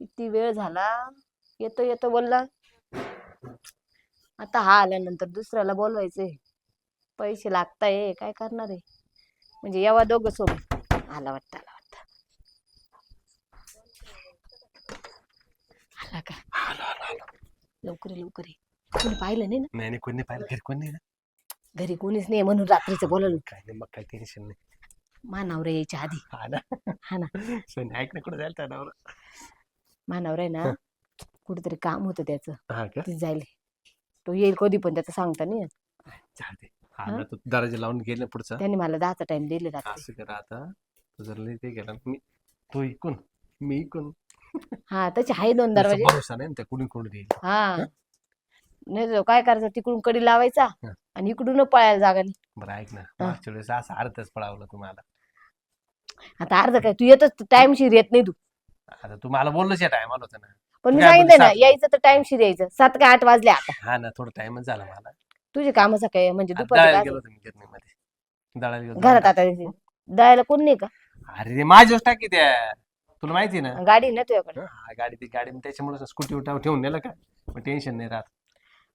किती वेळ झाला? येतो येतो बोलला. आता हा आल्यानंतर दुसऱ्याला बोलवायचंय. पैसे लागताय काय करणार आहे? म्हणजे यावा दोघं सोबत. आला वाटतं आला वाटतं. आला का? लवकर ये, लवकर ये. कोणी पाहिलं नाही ना? नाही नाही कोणी पाहिलं. घरी कोणी नाही ना? घरी कोणीच नाही म्हणून रात्रीचं बोलवलं. काय नाही मग काय टेन्शन नाही. मानावर यायच्या आधी. हा ना. हा ना. सोनी ऐक ना कुठं जायला त्या नवरा? मानावर आहे ना कुठेतरी काम होतं त्याचं. हा का? जायला. तो येईल कधी पण त्याचं सांगता नाही येत. चालते हा ना तू दरवाजा लावून गेले पुढचा. त्यांनी मला दहाचा टाइम दिले रात्री. असं कर आता. तू जर लई ते गेला मी तू इकून मी इकून. हा त्याचे आहे दोन दरवाजे. नाही ना त्या कुणी कोणी देईल. हा. नाही तर काय करायचं तिकडून कडी लावायचा हा. आणि इकडून पळायला जागा नाही. बरं ऐक ना. मागच्या वेळेस असं अर्धच पळावलं तुम्हाला. आता अर्ध काय तू येतच टाइमशीर येत नाही तू. आता तू मला बोललोच या टायमाला होतं ना. पण मी काय सांगितलं ना? यायचं तर टाइमशीर यायचं. सात काय आठ वाजले आता. हा ना थोडं टाइमच झाला मला. तुझे कामाचं काय म्हणजे आता दुपारचं दळायला काय गेलो होतो मी गिरणीमध्ये दळायला गेलो घरात. आता दळायला कोण नाही का? अरे रे माझ्याच टाकी त्या. तुला माहिती ना? गाडी ना तुझ्याकडे? हा, गाडी ती गाडी त्याच्यामुळे स्कूटी उठाव ठेवून नेलं का? मग टेन्शन नाही राहत.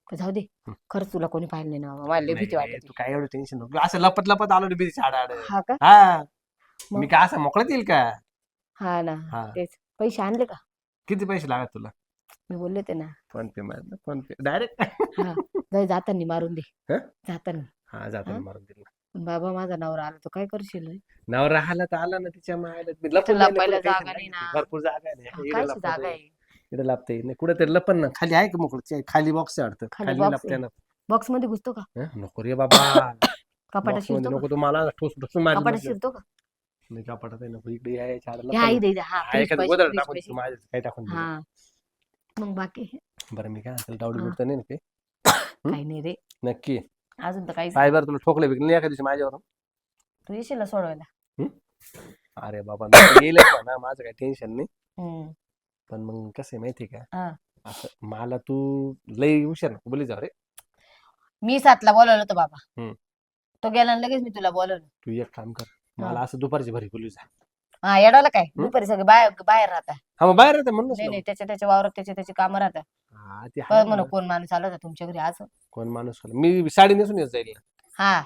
का जाऊ दे. हं. खरंच तुला कोणी पाहिलं नाही ना मला लय भीती नाही वाटत तू काय एवढं टेन्शन नको. असं लपत लपत आलो रे भीती आड आड हा का? हा. मग? मी काय असं मोकळत येईल का? हा ना. हा. तेच. पैसे आणले का? किती पैसे लागत तुला? मी बोलले ते ना. फोन पे मार फोन पे. डायरेक्ट हा. जाई जाताना मारून दे. हं? जाताना. हा जाताना हा? मारून दिला बाबा माझा नवरा आला तो काय करशील? रे? नवरा आला तर आला ना तिच्या मायला. मी लपून कुठं जागा tension नाही नाही. ना. भरपूर जागा आहे हा, इकडे काय लपता जागा येईल. आहे? इकडे लपता येईल नाही कुठेतरी लपन ना. खाली आहे का मोकळं? खाली बॉक्स वाटतं. खाली खाली box लपते आहे. ना बॉक्समध्ये घुसतो का? हं? नको रे बाबा. कपाटात Box मध्ये शिरतो नको तू मला ठोस ठोसून मारी कपाटात नको. शिरतो का? नाही कपाटात आहे नको इकडे या पण- दे हा हा, फ्रीज एखादं पैसे, गोदर फ्रीज टाकून माझ्या काय टाकून. हा. मग बाकी बरं मी काय असेल हा. बिडतं नाही ना काही? काही नाही रे. नक्की. अजून तर काहीच काय बरं तुला ठोकले बिकले नाही एका दिवशी माझ्यावर तू येशील ना सोडवायला? अरे बाबा मी म्हणा माझं काही टेन्शन नाही. हम्म. पण मग कसं आहे माहिती आहे हा. का असं मला तू लई हुशार नको बोली जाऊ रे. मी सातला बोलवलं होतं बाबा. हम्म. तो गेला आणि लगेच मी तुला बोलवलं. तू एक काम कर. मला असं दुपारची भरी बोलू जा हा येडाला काय? दुपारी सगळे बाहेर बाहेर राहतात हा मग बाहेर येते नाही ना. नाही त्याच्या त्याच्या वावरात त्याच्या त्याची कामं राहतात हा, ते कळ आहे म्हणा म्हणा. कोण माणूस आला होता तुमच्या घरी आज कोण माणूस आला. मी साडी नेसून येत जाईल. हा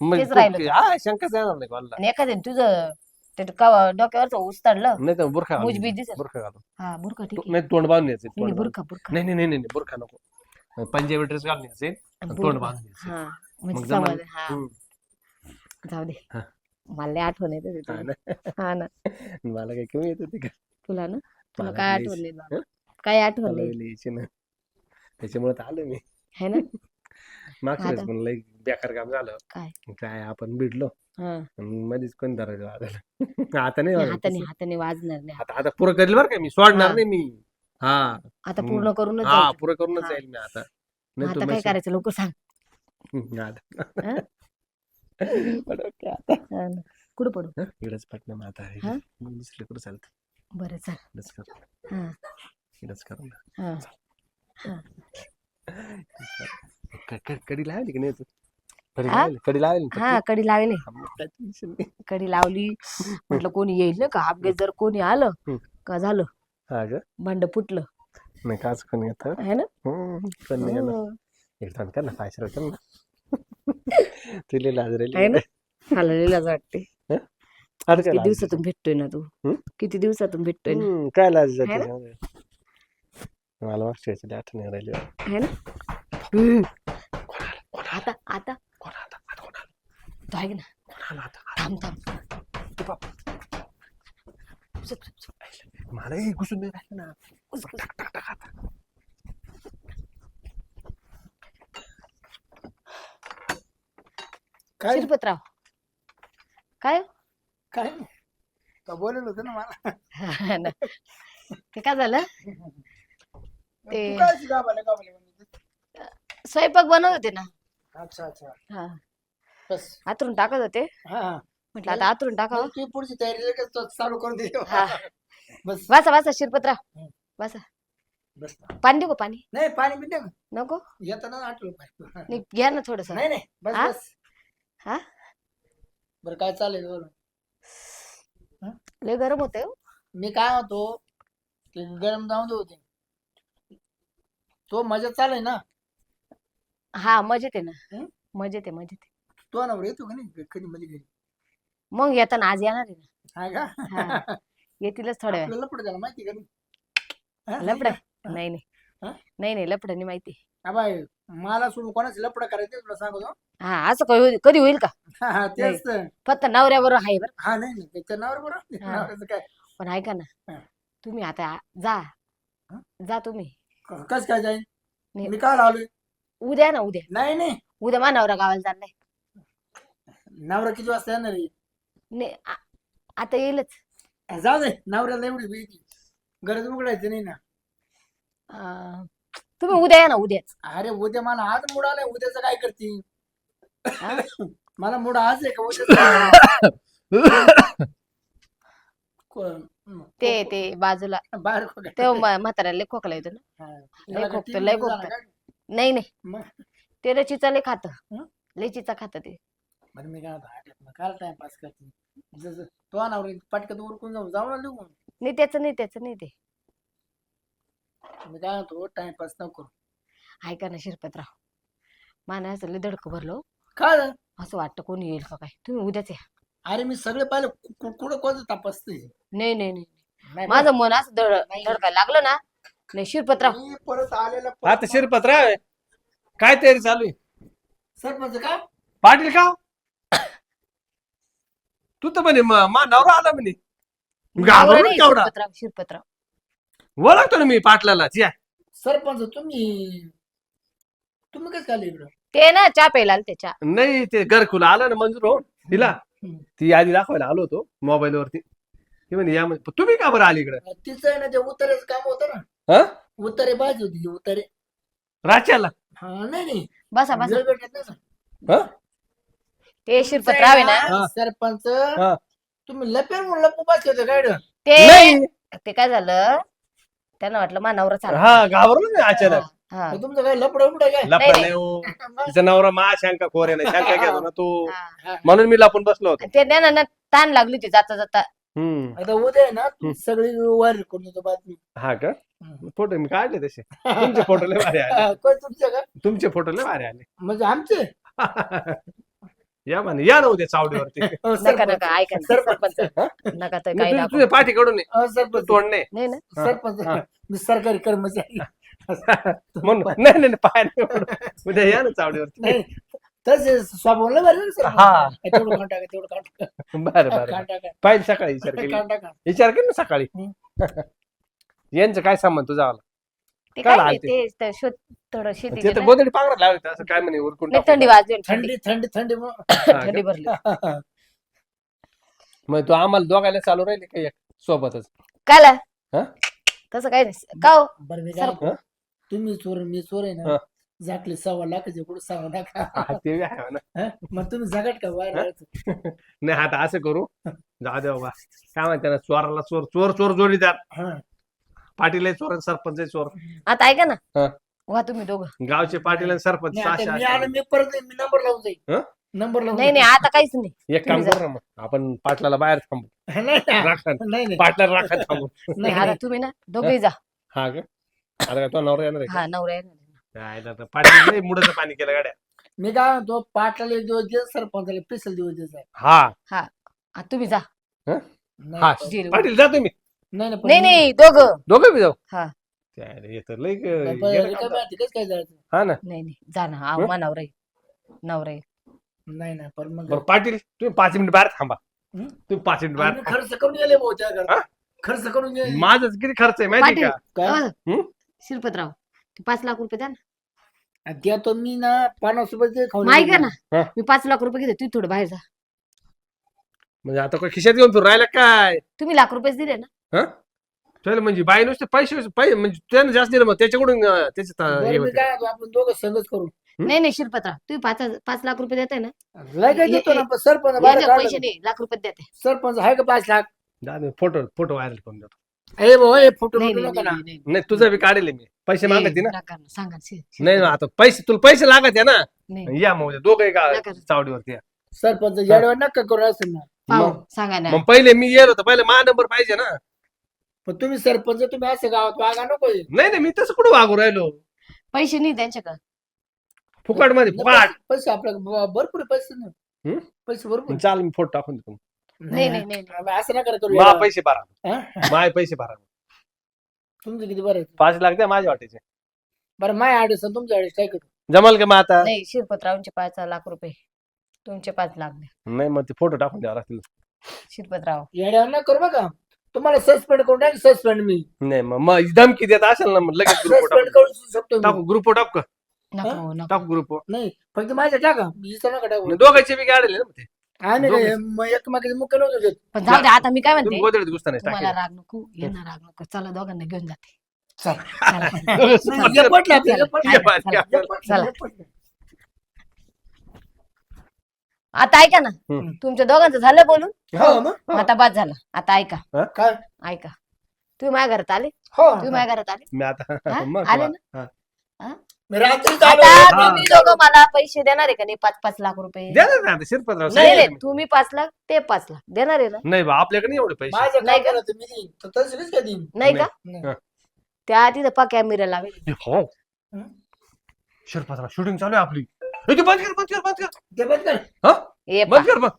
मग तेच तू- राहिलं. हा शंकाच येणार नाही कोणाला आणि एखाद्याने तुझं ते कवा- डोक्यावरचं उचताडलं नाही तर बुरखा घालून मुजबीज ये. दिसेल. बुरखा घालून हा बुरका ठीक तो- आहे नाही तोंड बांधून यायचं नाही, तोंड नाही, बांधून. नाही नाही नाही नाही बुरखा नको पंजाबी ड्रेस घालून यायचे तोंड. बांधून यायचं हा मग म्हणजे जमा- समज हा हम्म. जाऊ दे हा. मला लय आठवण येते हा तुझी. ना. हा ना. मला काही कमी येत होती का? तुला ना? तुला मला काय लई- आठवण नाही बाबा? काय आठवण मला नाही. लई यायची ना. त्याच्यामुळे तर आलो मी. है ना? मागच्या वेळेस आता? पण लई बेकार काम झालं. काय? काय आपण भिडलो. हा. आणि मध्येच कोण धरायचं वाजायला आता नाही हाताने. हाताने वाजणार नाही. आता आता पुरं करेल बरं का मी? सोडणार हा. नाही मी. हा. आता हम्म. पूर्ण करूनच हा जायचं पुरं करूनच हा. जाईल मी आता. मग नाही आता काय करायचं? लवकर सांग. आता. आता. हा ना. कुठं पडू? इकडंच पटना मग आता हा? मग दुसरीकडे चालतं? बरं चाल. इकडंच कर. हा. इकडंच कर ना. हा. हा. क- क- कडी लावली की नाही तू? कडी हा? लावली? कडी लावली ना हा कडी लावली. हा, मग काय tension नाही. कडी लावली. म्हटलं कोणी येईल ना का? अपघात जर कोणी आलं हम्म. का झालं? हा ग. भांड फुटलं. नाही काच कोण येत? है ना? पण नाही येणार. हो. एक काम कर ना पाचशे कर ना. तुला लाज आहे ना? मला वाटते. काय किती लाज? दिवसातून भेटतोय ना तू? किती दिवसातून भेटतोय ना? हम्म, काय लाज है जाते मला मागच्या वेळेची आठवण नाही राहिली है ना हम्म. आता आता? कोण आला? आता कोण आला? तो ऐक ना? कोण आला आता? थांब थांब. तू बाप. झुक, झुक, झुक. मला हे घुसून नाही राहिलं ना. टाक, टाक, टाक, आता. काय? शिरपतराव. काय? काय का बोलवलं होतं ना मला. हा. ते काय झालं? ते तू काय अशी गाभाऱ्या गाभाऱ्या म्हणत होती? स्वयंपाक बनवत होते ना. अच्छा अच्छा. हा. बस. आतरून टाकत होते. हा हा. म्हटलं आता आतरून टाकावं. मग ती पुढची तयारी लगेच तो चालू करून दे हा. बस. वाचा वाचा शिरपतराव. वाचा बस. पाणी देऊ का पाणी? नाही पाणी पिते का नको? येताना आठवलं पाहिजे नाही घ्या ना थोडस. नाही नाही. बस हा? बस. हा? बरं काय चालेल बरं लय गरम होते मी काय होतो ते गरम जाऊन दे होते तो मजा चालेल ना? हा मजेत आहे ना. हं? मजेत आहे मजेत आहे. तो ना येतो का नाही कधी मध्ये घरी? मग येताना आज येणार आहे ना. हा का? हा. येतीलच थोड्या वेळ आपल्याला पुढे झाला माहिती का नाही? हा? लपड? नाही नाही. हा? नाही नाही लपड नाही माहिती. हा बाय मला सोडून कोणाचं लपड करायचं तुला सांगतो? हा असं कधी होईल- कधी होईल का? हा, हा, तेच तर. फक्त नवऱ्याबरोबर आहे बरं. हा नाही नाही त्याच्या नावावर बरोबर हा. काय? पण ऐका ना हा. तुम्ही आता जा. हा? जा तुम्ही. क- कस काय जाईन? नाही. मी काय आलोय उद्या ना उद्या. नाही नाही. उद्या मा नवरा गावाला चाललाय. नवरा किती वाजता येणार आहे? नाही आ- आता येईलच. जाऊ दे नवऱ्याला एवढी भीती. गरज उघडायची नाही ना. अं, तुम्ही उद्या या ना उद्याच. अरे उद्या मला आज मूड आलाय उद्याचं काय करते? हा? मला मूड आज आहे का ते ते बाजूला. बाहेर खोका. ते म- म्हाताऱ्याला लय खोकला येतो ना. हा. लय खोकतं TV लयमध्ये झालं खोकतं. काय? नाही नाही. मग? ते लय चिचा लय खात. हं? लय चिचा खात ते. बरं मी काय म्हणतो, आठ मग काय टाइमपास करते. जसं तो नवरा पटकन उरकून जाऊ जाऊ ना नाही त्याचं नाही त्याचं नाही ते. मी काय म्हणतो टाइमपास नको करू. ऐका ना शिरपतराव माना असं लय धडकं भरलो काय झालं? असं वाटतं कोणी येईल का काय? तुम्ही उद्याच या. अरे मी सगळे पाहिलं कु- कु- कुठं कोणतं तपासते नाही नाही नाही नाही माझं मन असं धड धडकायला लागलं ना. नाही शिरपतराव. मी परत आलेला आता शिरपतराव आहे. काय तयारी चालू आहे? सरपंच का? पाटील का तू तर म्हणे म- मा नवरा आला म्हणे. नवरा घाबरलो नाही, केवढा शिरपतराव शिरपतराव. ओळखतो ना मी पाटलाला. या सरपंच तुम्ही तुम्ही कसं आले इकडं? ते ना चहा प्यायला आले ते चहा नाही ते घरकुल आलं ना मंजूर हो तिला हम्म. ती यादी दाखवायला आलो होतो मोबाईल वरती ती म्हणे या म्हणे तुम्ही का बरं आली इकडे? तिचं आहे ना ते उतारेच काम होतं ना. हा? उतारे पाहिजे होती ती उतारे. राच्याला हा नाही नाही. बसा बसा. वेळ भेटत नाही ना. हा? ते शिरपतराव आहे ना. हा. सरपंच हा. तुम्ही लपेर म्हणून लपू पाच होते काय रे? ते नाही. ते काय झालं? त्यांना वाटलं मा नवरा चालला. हा घाबरलो ना अचानक. हा मग तुमचं काय लपड उडं काय? लपा नाही. नाही. हो. तिचा नवरा मा शंका खोरे नाही. शंका घेतो ना तू. हा. म्हणून मी लपून बसलो होतो. ते त्यांना ना ताण लागली होती जाता जाता. हम्म. आता उद्या आहे ना सगळी वायर करून देतो बातमी. हा का? हम्म. फोटो मी काढले तसे. तुमचे फोटो लय भारी आले. हा, कोण तुमचं का? तुमचे फोटो लय भारी आले. म्हणजे आमचे? या म्हणे या ना उद्या चावडीवरती हो, नका. नका ऐका ना, सरपंच. सरपंच नका तर नाही, काही तुझे- दाखव तुझे पाठीकडून ये. हो, सरपंच तोडणे नाही ना सरपंच. मी सरकारी कर्मचारी म्हणून नाही नाही नाही, पाय नाही पडू. उद्या या ना चावडीवरती नाही तसे स्वभावला बरं. हा. तेवढं टाका तेवढं टाका. बरं बरं टाका. पाहिजे सकाळी विचार केली टाका. विचार केली ना सकाळी हम्म. यांचं काय संबंध तुझा आला ते काय काय? ते ते शोध थोडं शेती ते तर गोदडी पांघरात लावले असं काय म्हणे उरकून नाही. थंडी वाजली थंडी थंडी थंडी थंडी. हा का? थंडी भरली मग तू आम्हाला दोघायला चालू राहिले का एक सोबतच काला हा? तसं काही नाही का हो? बरं मी काय सरपंच. म्हणतो, तुम्ही चोर मी चोर आहे हा. ना झाकले सव्वा लाखाचे कुठं सव्वा लाख ते बी आहे म्हणा. हा? मग तुम्ही जगाट का? नाही आता असं करू जाऊ दे बाबा काय म्हणते ना चोराला चोर चोर चोर जोडीदार हा. पाटील आहे चोर सरपंच आहे चोर आता ऐका ना. हा. वा तुम्ही दोघं. गावचे पाटील आणि सरपंच नाही, आता मी आलो मी परत मी नंबर लावून हा? जाईल नंबर लावून नाही नाही. आता काहीच नाही. एक काम तुम्ही करू ना मग. आपण पाटलाला बाहेर थांबू. नाही नाही, राखण. नाही नाही. पाटला राखा थांबू. नाही आता तुम्ही ना दोघेही जा. हा का? आता काय तो नवरा येणार आहे का? हा नवरा आहे ना. काय आता पाटील लय मुडाचं पाणी केलं गाड्या. मी काय म्हणतो पाटलाला एक दिवस दे सरपंचाला स्पेशल दिवस आहे. हा. हा, तुम्ही जा. नाही. हा. पाटील जा तुम्ही. नाही नाही, पण नाही नाही दोघं दोघं बी जाऊ हा. त्याला येतं लय पण ग- गेलं रिकामी काम. आहे, कसं काय जायचं हा ना नाही नाही जा ना हा हं? मा नवरा नवरा नाही नाही पण मग बरं पाटील तुम्ही पाच मिनिट बाहेर थांबा हं? तुम्ही पाच मिनिट बाहेर खर्च करून गेले भाऊ हा? खर्च करून गेले माझं किती खर्च आहे माहिती पाटील का काय? हं? शिरपतराव ते पाच लाख रुपये द्या ना त्या तो मी ना पन्नास रुपये ते खाऊन मग ऐका ना हा. मी पाच लाख रुपये घेते तुम्ही थोडं बाहेर जा म्हणजे आता काय खिशात घेऊन फिरून राहिला काय तुम्ही लाख रुपयेच दिले ना त्याला म्हणजे बाई नुसते पैसे पैसे म्हणजे त्यानं जास्त दिलं मग त्याच्याकडून अं, त्याचे त- बरं, हे मी होते. काय म्हणतो, आपण दोघं संगच करू. हं? नाही नाही शिरपतराव तुम्ही पाच पाच लाख रुपये देताय ना? लगेच देतो ना पण सरपंच बाहेर याच्यात काढलं पैसे? नाही. लाख रुपये देते सरपंच आहे का पाच लाख? जा दे, फोटो फोटो व्हायरल करून देतो. ए भाऊ हे फोटो नाही नाही, नका ना. नाही, नाही, नाही तुझं बी काढेल मी. पैसे नाही. मागते ना? नका ना, सांगा शि- नाही ना आता पैसे तुला पैसे लागत आहे ना? नाही. या मग उद्या दोघं का नका. चावडीवरती या. सरपंच येडवा नका करू असं ना पाहू मग- सांगा ना. मग पहिले मी येलो होतो पहिले मा नंबर पाहिजे ना. पण तुम्ही सरपंच तुम्ही असं गावात वागा नको. नाही नाही मी तसं कुठं वागू राहिलो? पैसे नाही त्यांच्याकडे. फुकटमध्ये फुकट पैसे आपल्या ब- भरपूर पैसे ना हम्म? पैसे भरपूर चाल मी फोटो टाकून देतो. नाही नाही नाही असं नका करू मा यार. पैसे भरा. हा? माय पैसे भरा. तुमचं किती बरं आहे पाच लाख द्या माझ्या वाटेचे. बरं माय अडीच आणि तुमच्या अडीच काय करू जमाल का मग आता? नाही शिरपतरावचे पाच लाख रुपये. तुमचे पाच लाख द्या नाही मग ते फोटो टाकून द्यावा लागतील. शिरपतराव. येड्यावर ना करू बघा तुम्हाला सस्पेंड करून टाक सस्पेंड मी नाही मग मग धमकी देत असेल ना मग लगेच ग्रुप सस्पेंड करू शकतो मी. टाकू ग्रुप टाकू का नको नको टाकू ग्रुप नाही फक्त माझ्या टाका हिचं नका टाकू दोघांचे बी काढले ना मग ते आम्ही दोघं. काय मग एकमेकाचे मुख्य नव्हतं घेत. पण जाऊ दे आता मी काय तुम्ही म्हणते गोदडीत घुसता नाही तुम्हाला टाकेल. राग नको यांना राग नको चला दोघांना घेऊन जाते चला. चला. नाही, पटलं आपल्याला, पटलं. ये बात चला. क्या? पटलं, चला. पटलं. आता ऐका ना. हम्म. तुमच्या दोघांचं झालं बोलून? हो आता बाद झालं. आता ऐका. काय? ऐका. तुम्ही माझ्या घरात आले? हो. तुम्ही माझ्या घरात आले? मी आता हा? मग आले हा. मी रात्री आलो. आता हा. तुम्ही दोघं मला पैसे देणार आहे का नाही? पाच पाच लाख रुपये. द्या ना आता शिरपतराव नाही सांगितलं नाही. मी. तुम्ही पाच लाख ते पाच लाख. देणार आहे ना? नाही बा आपल्याकडे नाही एवढे पैसे. माझ्या नाही का? मी देईन. तर तसंच का देईन? नाही का? नाही. हा. त्या तिथं पा कॅमेरा लावेल. हो. हं? शिरपतराव शूटिंग चालू आहे आपली. ए, ते बंद कर बंद कर बंद कर. ते बंद कर. ए पा बंद कर बंद.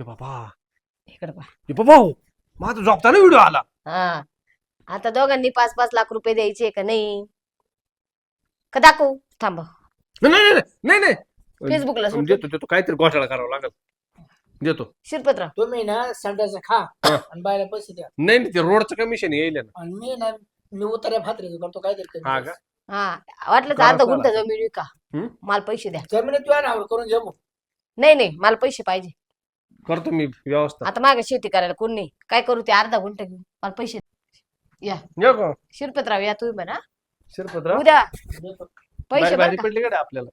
ए बाबा. इकडे पा ए बाबा हो. माझा झोपताना व्हिडिओ आला. हा. आता दोघांनी पाच पाच लाख रुपये द्यायचे का नाही? का दाखवू? थांबा. नाही नाही नाही, नाही नाही. फेसबुकला देतो सुटतो देतो. काहीतरी घोटाळा करावा लागेल. देतो. शिरपतराव. तुम्ही ना संडाचा खा हा. आणि बायला पैसे द्या. नाही नाही ते रोडचं कमिशन येईल ना. आणि मी ना मी उतऱ्या फात्रे करतो काहीतरी हा. का? हा वाटलं अर्धा करा. गुंठा जमीन विका? मला पैसे द्या जमिनीत तुझ्या नावावर करून घे मग. नाही नाही मला पैसे पाहिजे करतो मी व्यवस्था आता मागे शेती करायला कोण नाही काय करू ते अर्धा गुंठा घेऊन मला पैसे द्या. या शिरपतराव या तुम्ही म्हणा शिरपतराव उद्या. पैसे बारी बरं बारी का? पडली का आपल्याला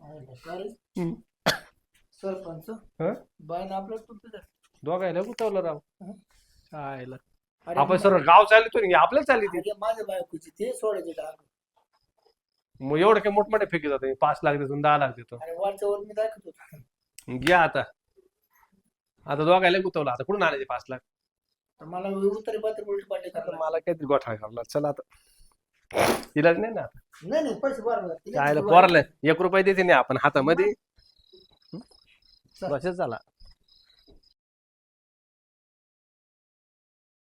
अरे. सरपंच हं? बायनं आपलं तुटलं. दोघायला गुतवलं राव हं? अरे, आपण सर्व गाव चालतो ना आपलं चालली ती. माझ्या बायकोची ते सोडायचे मग एवढं काही मोठमोठे फेकी जातो पाच लाख देतो दहा लाख देतो. अरे वरच्या वर मी दाखवत होतो. घ्या आता. आता दोघायला गुतवलं आता कुठून आणायचे पाच लाख? तर मला उतरे पात्र उलट पालटी आता करायला मला काहीतरी गोठाळा करावा चला आता. इलाज नाही ना. नाही नाही पैसे बरोबर पोराला एक रुपये देते नाही आपण हातामध्ये. बसच झाला.